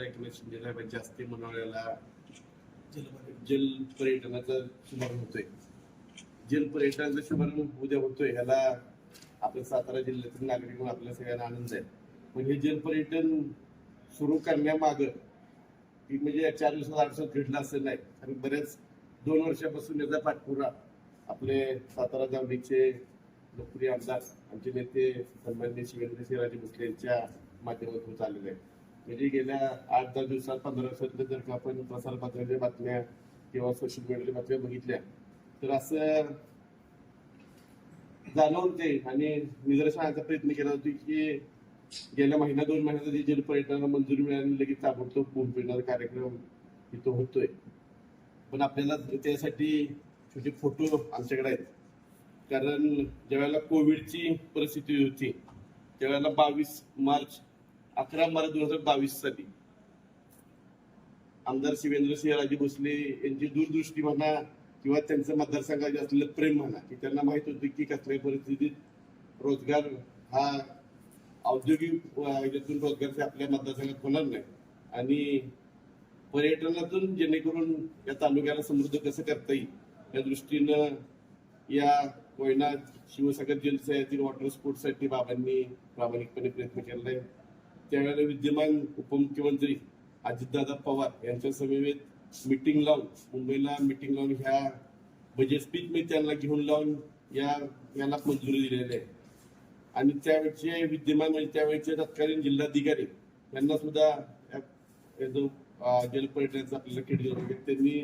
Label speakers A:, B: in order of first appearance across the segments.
A: आमदार एकनाथ शिंदे साहेबांच्या हस्ते मनवलेला जल पर्यटनाचा शुभारंभ होतोय. जल पर्यटनाचा शुभारंभ उद्या होतोय ह्याला आपल्या सातारा जिल्ह्यातील नागरिक म्हणून आपल्या सगळ्यांना आनंद आहे. पण हे जल पर्यटन सुरू करण्यामाग म्हणजे चार दिवसात आठ दिवसात घडलं असं नाही. आणि बऱ्याच दोन वर्षापासून याचा पाठपुरा आपले सातारा जामणीचे लोकप्रिय आमदार आमचे नेते सन्मान्य शिवेंद्र सिंहराजे भोसले यांच्या माध्यमातून चाललेले आहे. म्हणजे गेल्या आठ दहा दिवसात पंधरा दिवसात जर का आपण प्रसारमाध्यमाच्या बातम्या किंवा सोशल मीडियाच्या बातम्या बघितल्या तर असं जाणवते आणि निदर्शनाचा प्रयत्न केला होता की गेल्या महिना दोन महिन्यात जे जल पर्यटनाला मंजुरी मिळाली लगेच ताबडतोब पूर्ण फिरणारा कार्यक्रम इथं होतोय. पण आपल्याला त्यासाठी छोटे फोटो आमच्याकडे आहेत. कारण ज्यावेळेला कोविडची परिस्थिती होती त्यावेळेला बावीस मार्च अकरा मार्च दोन हजार बावीस साली. आमदार शिवेंद्र राजे भोसले यांची दूरदृष्टी म्हणा किंवा त्यांचं मतदारसंघाचे असलेलं प्रेम म्हणा की त्यांना माहीत होतं की कसल्याही परिस्थितीत रोजगार हा औद्योगिक याच्यातून रोजगार आपल्या मतदारसंघात होणार नाही. आणि पर्यटनातून जेणेकरून या तालुक्याला समृद्ध कसं करता येईल या दृष्टीनं या कोयना शिवसागर जलसयातील वॉटर स्पोर्टसाठी बाबांनी प्रामाणिकपणे प्रयत्न केला आहे. त्यावेळेला विद्यमान उपमुख्यमंत्री अजितदादा पवार यांच्या समवेत मिटिंग लावून मुंबईला मिटिंग लावून ह्या म्हणजे स्पीच मी त्यांना घेऊन लावून या याला मंजुरी दिलेली आहे. आणि त्यावेळचे विद्यमान म्हणजे त्यावेळचे तत्कालीन जिल्हाधिकारी यांना सुद्धा या- जो जल जलपर्यटनाचा आपल्याला खेळ दिला होता, त्यांनी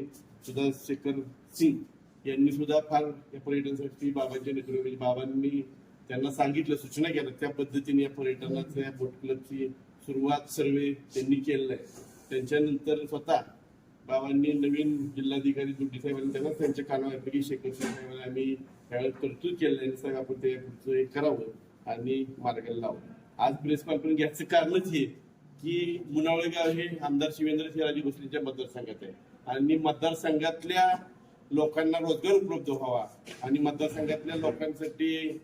A: सुद्धा शेखर सिंग यांनी सुद्धा फार या पर्यटनासाठी बाबांच्या नेतृत्वामध्ये म्हणजे बाबांनी त्यांना सांगितलं सूचना केल्या. त्या पद्धतीने या पर्यटनाच्या या बोट क्लबची सुरुवात सर्वे त्यांनी केलेलं आहे त्यांच्यानंतर स्वतः बाबांनी नवीन जिल्हाधिकारी दुड्डी साहेबांनी त्यांना त्यांच्या कानावर शेखर साहेबांना आम्ही त्यावेळेस तरतूद केलं आणि साहेब आपण ते पुढचं हे करावं आणि मार्गाला लावलं आज प्रेस कॉन्फरन्स घ्यायचं कारणच हे की मुनावळे गाव हे आमदार शिवेंद्र सिंहराजे भोसलेच्या मतदारसंघात आहे. आणि मतदारसंघातल्या लोकांना रोजगार उपलब्ध व्हावा आणि मतदारसंघातल्या लोकांसाठी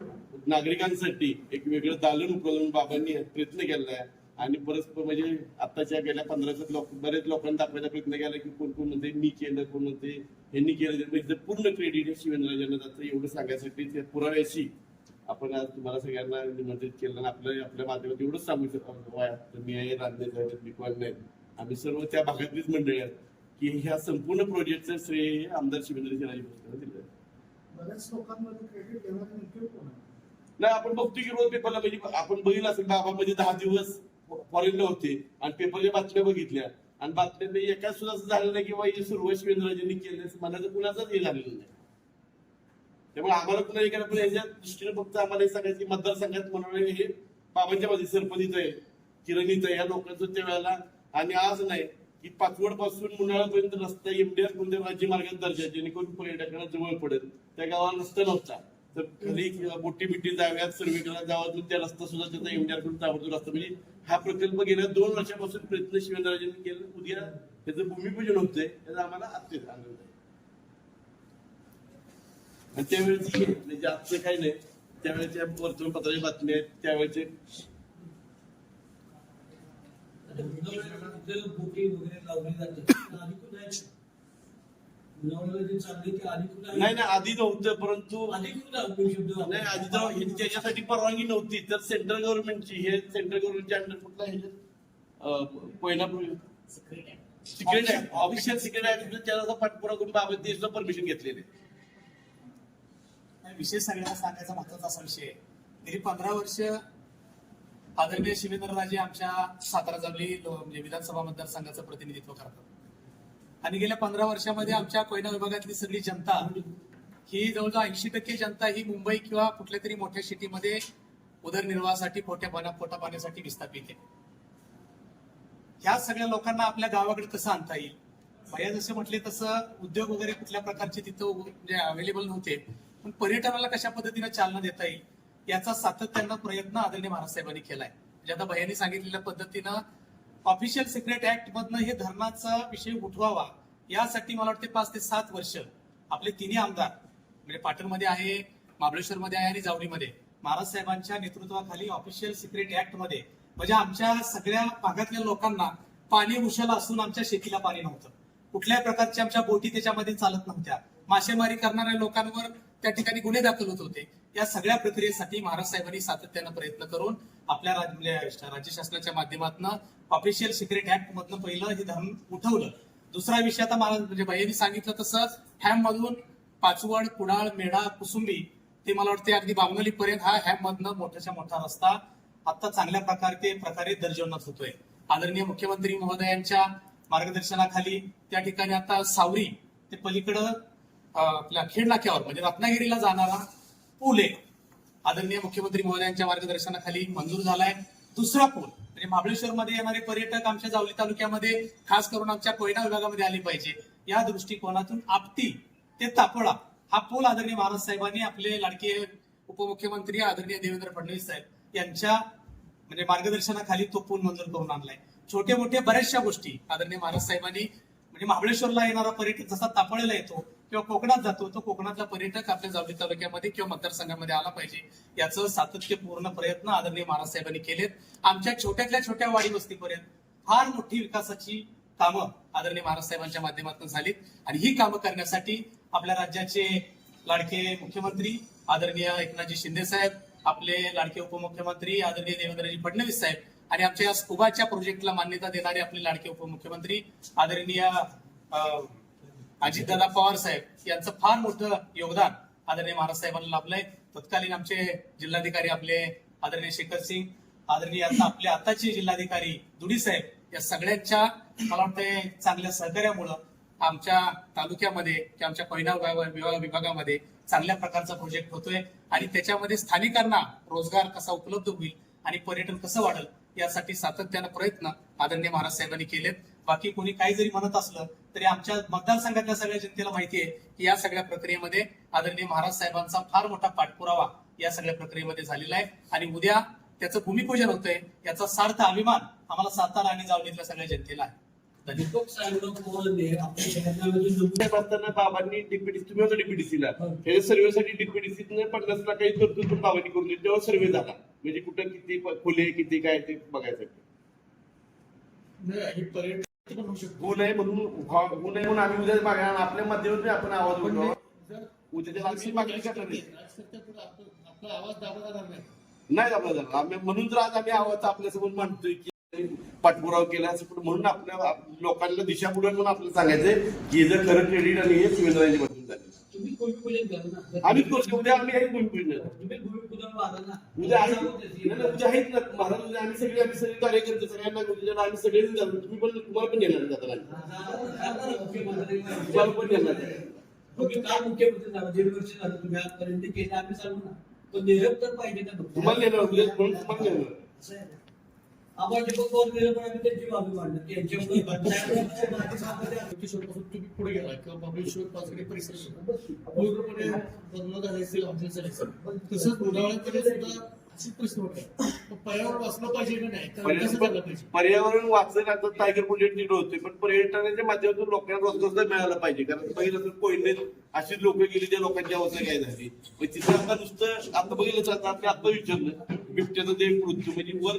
A: नागरिकांसाठी एक वेगळं दालन उपलब्ध बाबांनी प्रयत्न केला आहे आणि परस्पर म्हणजे आताच्या गेल्या पंधरा लोक बरेच लोकांना दाखवायचा प्रयत्न केला की कोण कोण म्हणते मी केलं कोण म्हणते यांनी केलं. म्हणजे पूर्ण क्रेडिट हे शिवेंद्रराजांना जातं एवढं सांगायसाठी त्या पुराव्याशी आपण आज तुम्हाला सगळ्यांना निमंत्रित केलं आणि आपल्या आपल्या माध्यमात एवढंच सांगू शकतो. वा, मी आहे रांधणे साहेब बिकवाल नाही आम्ही सर्व त्या भागातलीच मंडळी आहेत की ह्या संपूर्ण प्रोजेक्टचं श्रेय हे आमदार शिवेंद्रजी राजे दिलं आहे.
B: बऱ्याच लोकांमध्ये क्रेडिट कोण आहे?
A: नाही आपण बघतो की रोज पेपरला म्हणजे आपण बघितलं असेल बाबा म्हणजे दहा दिवस फॉरेनला होते आणि पेपरच्या बातम्या बघितल्या. आणि बातम्यांनी म्हणजे एका सुद्धा असं झालं नाही किंवा बाबा हे सुरुवात शिवेंद्रराजेंनी केलं मनाचं कुणाचंच हे झालेलं नाही. त्यामुळे आम्हाला पुन्हा एखादा पण याच्या दृष्टीने फक्त आम्हाला हे सांगायचं की मतदारसंघात म्हणून हे बाबांच्या मध्ये सरपंच आहे किरणीच आहे या लोकांचं त्या वेळेला आणि आज नाही. की पाचवडपासून मुन्हाळापर्यंत रस्ता एमडीआर कोणत्या राज्य मार्गात दर्जा जेणेकरून पर्यटकांना जवळ पडेल. त्या गावाला रस्ता नव्हता. तर खाली मोठी बिट्टी जाव्यात सर्वे करायला जावं त्या रस्ता सुद्धा त्याचा एमडीआरकडून ताबडतोब रस्ता म्हणजे हा प्रकल्प गेल्या दोन वर्षापासून प्रयत्न शिवेंद्रराजांनी केला. उद्या त्याचं भूमिपूजन होतंय. त्याचा आम्हाला अत्यंत आनंद आहे आणि त्यावेळेची म्हणजे आजचं काही नाही. त्यावेळेच्या वर्तमानपत्राच्या बातम्या आहेत. त्यावेळेचे
C: आपल्याला वगैरे लावली जाते आधी कुठं आहे जे चालले ते आधी
A: नाही नाही आधी नव्हतं परंतु
C: आधी शब्द
A: नाही आधी तर हे- त्याच्यासाठी परवानगी नव्हती. तर सेंट्रल गव्हर्नमेंटची हे सेंट्रल गव्हर्नमेंटच्या अंडर कुठला हे पहिला म्हणजे सिक्रेट आहे ऑफिशियल सिक्रेट आहे त्याचा पाठपुरा करून बाबत ते परमिशन घेतलेले
D: विषय सगळ्यांना सांगायचा महत्त्वाचा असा विषय आहे. गेली पंधरा वर्ष आदरणीय शिवेंद्रराजे आमच्या सातारा जावली म्हणजे विधानसभा मतदारसंघाचं प्रतिनिधित्व करतात. आणि गेल्या पंधरा वर्षामध्ये आमच्या कोयना विभागातली सगळी जनता ही जवळजवळ ऐंशी टक्के जनता ही मुंबई किंवा कुठल्या तरी मोठ्या सिटीमध्ये उदरनिर्वाहासाठी पोट्या पाण्या पोटा पाण्यासाठी विस्थापित आहे. ह्या सगळ्या लोकांना आपल्या गावाकडे कसं आणता येईल? भैया जसं म्हटले तसं उद्योग वगैरे कुठल्या प्रकारचे तिथं म्हणजे अवेलेबल नव्हते. पण पर्यटनाला कशा पद्धतीने चालना देता येईल? याचा सातत्यानं प्रयत्न आदरणीय महाराज केलाय. म्हणजे आता भैयांनी सांगितलेल्या पद्धतीनं ऑफिशियल सिक्रेट ऍक्ट मधनं हे धरणाचा विषय उठवावा यासाठी मला वाटते पाच ते सात वर्ष आपले तिन्ही आमदार म्हणजे पाटणमध्ये आहे महाबळेश्वरमध्ये आहे आणि जावडीमध्ये महाराज साहेबांच्या नेतृत्वाखाली ऑफिशियल सिक्रेट ऍक्टमध्ये. म्हणजे आमच्या सगळ्या भागातल्या लोकांना पाणी उशाला असून आमच्या शेतीला पाणी नव्हतं. कुठल्याही प्रकारच्या आमच्या बोटी त्याच्यामध्ये चालत नव्हत्या. मासेमारी करणाऱ्या लोकांवर त्या ठिकाणी गुन्हे दाखल होत होते. या सगळ्या प्रक्रियेसाठी महाराज साहेबांनी सातत्यानं प्रयत्न करून आपल्या म्हणजे राज्य शासनाच्या माध्यमातून ऑफिशियल सिक्रेट ऍक्ट मधनं पहिलं हे धरण उठवलं. दुसरा विषय आता महाराज म्हणजे भैयांनी सांगितलं तसंच हॅम मधून पाचवड कुडाळ मेढा कुसुंबी ते मला वाटते अगदी बावनली पर्यंत हा हॅम मधनं मोठ्याच्या मोठा रस्ता आता चांगल्या प्रकारे प्रकारे दर्जवण्यात होतोय. आदरणीय मुख्यमंत्री महोदयांच्या मार्गदर्शनाखाली त्या ठिकाणी आता सावरी ते पलीकडं आपल्या खेड नाक्यावर म्हणजे रत्नागिरीला जाणारा पूल आहे आदरणीय मुख्यमंत्री महोदयांच्या मार्गदर्शनाखाली मंजूर झालाय. दुसरा पूल म्हणजे महाबळेश्वरमध्ये येणारे पर्यटक आमच्या जावली तालुक्यामध्ये खास करून आमच्या कोयना विभागामध्ये आले पाहिजे. या दृष्टिकोनातून आपती ते तापोळा हा पूल आदरणीय महाराज साहेबांनी आपले लाडके उपमुख्यमंत्री आदरणीय देवेंद्र फडणवीस साहेब यांच्या म्हणजे मार्गदर्शनाखाली तो पूल मंजूर करून आणलाय. छोटे मोठे बऱ्याचशा गोष्टी आदरणीय महाराज साहेबांनी म्हणजे महाबळेश्वरला येणारा पर्यटक जसा तापळेला येतो किंवा कोकणात जातो तो कोकणातला पर्यटक आपल्या जावली तालुक्यामध्ये किंवा मतदारसंघामध्ये आला पाहिजे. याचं सातत्यपूर्ण प्रयत्न आदरणीय महाराज साहेबांनी केलेत. आमच्या छोट्यातल्या छोट्या वाडी वस्तीपर्यंत फार मोठी विकासाची कामं आदरणीय महाराज साहेबांच्या माध्यमातून झालीत. आणि ही कामं करण्यासाठी आपल्या राज्याचे लाडके मुख्यमंत्री आदरणीय एकनाथजी शिंदे साहेब आपले लाडके उपमुख्यमंत्री आदरणीय देवेंद्रजी फडणवीस साहेब आणि आमच्या या स्कुबाच्या प्रोजेक्टला मान्यता देणारे आपले लाडके उपमुख्यमंत्री आदरणीय अं, अजितदादा पवार साहेब यांचं फार मोठं योगदान आदरणीय महाराज साहेबांना लाभलंय. तत्कालीन आमचे जिल्हाधिकारी आपले आदरणीय शेखर सिंग आदरणीय आता आपले आताचे जिल्हाधिकारी दुडी साहेब या सगळ्यांच्या मला वाटतंय चांगल्या सहकार्यामुळं आमच्या तालुक्यामध्ये किंवा आमच्या कोयना विभाग- विभागामध्ये चांगल्या प्रकारचा प्रोजेक्ट होतोय आणि त्याच्यामध्ये स्थानिकांना रोजगार कसा उपलब्ध होईल आणि पर्यटन कसं वाढेल यासाठी सातत्यानं प्रयत्न आदरणीय महाराज साहेबांनी केलेत. बाकी कोणी काही जरी म्हणत असलं तरी आमच्या मतदारसंघातल्या सगळ्या जनतेला माहिती आहे की या सगळ्या प्रक्रियेमध्ये आदरणीय महाराज साहेबांचा फार मोठा पाठपुरावा या सगळ्या प्रक्रियेमध्ये झालेला आहे. आणि उद्या त्याचं भूमिपूजन होतंय याचा सार्थ अभिमान आम्हाला सातारा आणि जावलीतल्या सगळ्या जनतेला आहे.
A: बाबांनी डीपीडीसी तुम्ही होता डीपीडीसीला सर्वेसाठी डीपीडीसीने पन्नास लाखाची तरतूद पण बाबांनी करून दिली तेव्हा सर्वे झाला. म्हणजे कुठं किती खोले किती काय ते बघायसाठी
B: होऊ
A: म्हणून म्हणून आम्ही उद्या मागा आपल्या माध्यमातून आपण आवाज उठवा.
B: जर
A: उद्याच्या आम्ही मागणी करणार नाही.
B: दाबला जाणार
A: आम्ही म्हणून तर आज आम्ही आवाज आपल्यासमोर मांडतोय की पाठपुरावा केला असं पण म्हणून आपल्या आप- लोकांना दिशा पुढे म्हणून आपल्याला सांगायचंय की जर खरं क्रेडिट आणि हे शिवेंद्रांची मधून झाले.
C: तुम्ही भूमिपूजन करा ना?
A: आम्ही करतो उद्या आम्ही हे भूमिपूजन
C: तुम्ही भूमिपूजन वाला ना
A: उद्या नाही, नाही, उद्या आहेत ना. महाराज उद्या आम्ही सगळे आम्ही सगळे कार्यकर्ते सगळ्यांना उद्या आम्ही सगळेच जातो तुम्ही पण तुम्हाला पण येणार जाताना
C: मुख्यमंत्री
A: तुम्हाला पण येणार
C: तुम्ही काय मुख्यमंत्री झाला? दीड वर्ष झालं तुम्ही आजपर्यंत केले आम्ही चालू ना. पण निरोप तर पाहिजे नको?
A: तुम्हाला येणार उद्या म्हणून तुम्हाला येणार
C: असं आहे ना. आपण गेलं पण आम्ही त्यांची बाजू.
B: किशोरपासून तुम्ही पुढे गेला? किंवा महाबळेश्वर पाचगणी परिसर पूर्णपणे झाले तसंच उन्हाळ्याकडे सुद्धा पर्यावरण वाचलं
A: आता टायगर प्रोजेक्ट तिथं होते. पण पर्यटनाच्या माध्यमातून लोकांना रोजगार सुद्धा मिळाला पाहिजे. कारण पहिलं तर कोयनेत अशीच लोक गेली त्या लोकांची अवस्था काय झाली? तिथं आता नुसतं आता बघितलं तर आता आपण आता विचारलं बिबट्याचं ते मृत्यू म्हणजे वर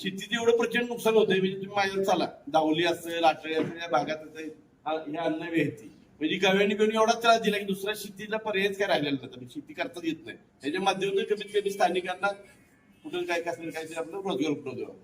A: शेतीचं एवढं प्रचंड नुकसान होतंय म्हणजे तुम्ही माझ्यावर चाला. दावली असेल आटळे असेल या भागात असेल, हे अन्न वेहती म्हणजे गव्याने घेऊन एवढा त्रास दिला की दुसऱ्या शेतीला पर्यायच काय राहिलेला नाही. शेती करताच येत नाही. त्याच्या माध्यमातून कमीत कमी स्थानिकांना कुठं काय कसं काय आपलं रोजगार उपलब्ध व्हावा.